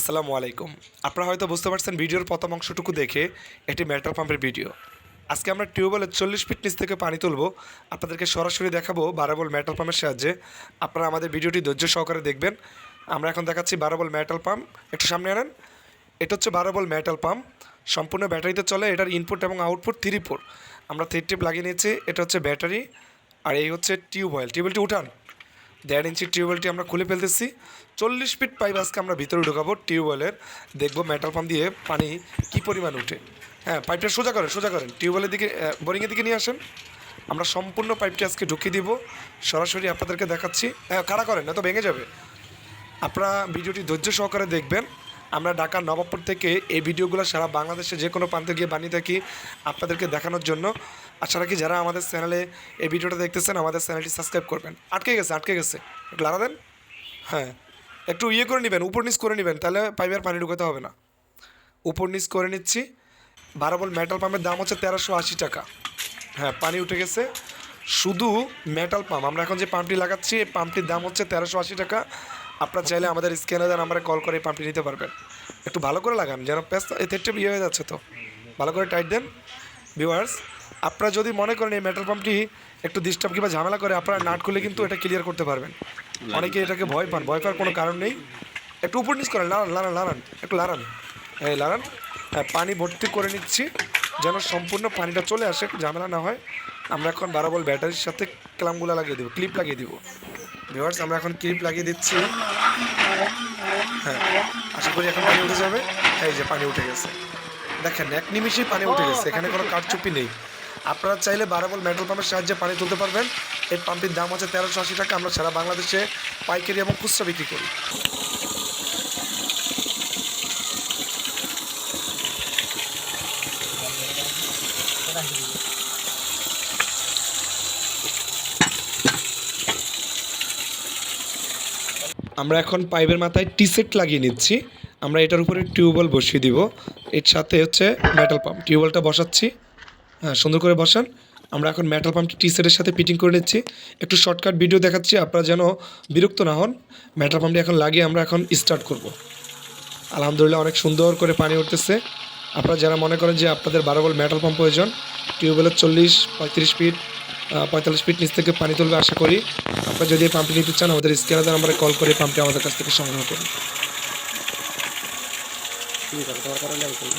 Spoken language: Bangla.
আসসালামু আলাইকুম। আপনারা হয়তো বুঝতে পারছেন ভিডিওর প্রথম অংশটুকু দেখে এটি মেটাল পাম্পের ভিডিও। আজকে আমরা টিউবওয়েলের চল্লিশ ফিট নিচ থেকে পানি তুলব। আপনাদেরকে সরাসরি দেখাবো বারাবল মেটাল পাম্পের সাহায্যে। আপনারা আমাদের ভিডিওটি ধৈর্য সহকারে দেখবেন। আমরা এখন দেখাচ্ছি বারাবল মেটাল পাম্প। একটু সামনে আনেন। এটা হচ্ছে বারাবল মেটাল পাম্প। সম্পূর্ণ ব্যাটারিতে চলে। এটার ইনপুট এবং আউটপুট থ্রি পোর আমরা থ্রি টিপ লাগিয়ে নিয়েছি। এটা হচ্ছে ব্যাটারি। আর এই হচ্ছে টিউবওয়েল। টিউবওয়েলটি উঠান। দেড় ইঞ্চি টিউবওয়েলটি আমরা খুলে ফেলতেছি। চল্লিশ ফিট পাইপ আজকে আমরা ভিতরে ঢুকাবো টিউবওয়েলের। দেখব মেটাল পাম্প দিয়ে পানি কী পরিমাণ উঠে। হ্যাঁ পাইপটা সোজা করেন সোজা করেন। টিউবওয়েলের দিকে বোরিংয়ের দিকে নিয়ে আসেন। আমরা সম্পূর্ণ পাইপটি আজকে ঢুকিয়ে দিব। সরাসরি আপনাদেরকে দেখাচ্ছি। হ্যাঁ খাড়া করেন? না তো ভেঙে যাবে। আপনারা ভিডিওটি ধৈর্য সহকারে দেখবেন। আমরা ঢাকার নবাবপুর থেকে এই ভিডিওগুলো সারা বাংলাদেশে যে কোনো প্রান্তে গিয়ে বানিয়ে থাকি আপনাদেরকে দেখানোর জন্য। আশা রাখি যারা আমাদের চ্যানেলে এই ভিডিওটা দেখতেছেন, আমাদের চ্যানেলটি সাবস্ক্রাইব করবেন। আটকে গেছে আটকে গেছে। একটু লাড়া দেন। হ্যাঁ একটু ইয়ে করে নেবেন, উপর নিচ করে নেবেন, তাহলে পাইপের পানি ঢুকাতে হবে না। উপর নিচ করে নিচ্ছি। বারাবল মেটাল পাম্পের দাম হচ্ছে তেরোশো আশি টাকা। হ্যাঁ পানি উঠে গেছে। শুধু মেটাল পাম্প আমরা এখন যে পাম্পটি লাগাচ্ছি, এই পাম্পটির দাম হচ্ছে তেরোশো আশি টাকা। আপনারা চাইলে আমাদের স্ক্যানার নাম্বারে কল করে এই পাম্পটি নিতে পারবেন। একটু ভালো করে লাগান, যেন এই থেটে ইয়ে হয়ে যাচ্ছে তো। ভালো করে টাইট দেন। ভিউয়ার্স আপনারা যদি মনে করেন এই মেটাল পাম্পটি একটু ডিস্টার্ব কিংবা ঝামেলা করে, আপনারা নাট খুলে কিন্তু এটা ক্লিয়ার করতে পারবেন। অনেকে এটাকে ভয় পান, ভয় পাওয়ার কোনো কারণ নেই। একটু উপর নিচ করেন লাড়ান লাড়ান লাড়ান একটু লাড়ান এই লাড়ান হ্যাঁ পানি ভর্তি করে নিচ্ছি, যেন সম্পূর্ণ পানিটা চলে আসে, ঝামেলা না হয়। আমরা এখন বারো বল ব্যাটারির সাথে ক্লামগুলো লাগিয়ে দেবো ক্লিপ লাগিয়ে দেবো। ভিউয়ার্স আমরা এখন ক্লিপ লাগিয়ে দিচ্ছি। হ্যাঁ আশা করি এখন পানি উঠে যাবে। এই যে পানি উঠে গেছে। দেখেন এক নিমিষেই পানি উঠে গেছে। এখানে কোনো কারচুপি নেই। আপনারা চাইলে বারাবল মেটাল পাম্পের সাহায্যে পানি তুলতে পারবেন। এই পাম্পটির দাম হচ্ছে তেরোশো আশি টাকা। আমরা সারা বাংলাদেশে পাইকারি এবং খুচরা বিক্রি করি। আমরা এখন পাইপের মাথায় টি সেট লাগিয়ে নিচ্ছি। আমরা এটার উপরে টিউবওয়েল বসিয়ে দিব। এর সাথে হচ্ছে মেটাল পাম্প টিউবওয়েলটা বসাচ্ছি। হ্যাঁ সুন্দর করে বসান। আমরা এখন মেটাল পাম্পটি টি সেটের সাথে ফিটিং করে নিচ্ছি। একটু শর্টকাট ভিডিও দেখাচ্ছি, আপনারা যেন বিরক্ত না হন। মেটাল পাম্পটি এখন লাগিয়ে আমরা এখন স্টার্ট করব। আলহামদুলিল্লাহ অনেক সুন্দর করে পানি উঠতেছে। আপনারা যারা মনে করেন যে আপনাদের বারো বল মেটাল পাম্প প্রয়োজন, টিউবওয়েলের চল্লিশ, পঁয়ত্রিশ ফিট পঁয়তাল্লিশ ফিট নিচ থেকে পানি তুলবে আশা করি। আপনারা যদি পাম্পটি নিতে চান, আমাদের স্ক্যানার আমরা কল করে পাম্পটি আমাদের কাছ থেকে সংগ্রহ করুন। ঠিক আছে তোমার কারণে আমি করব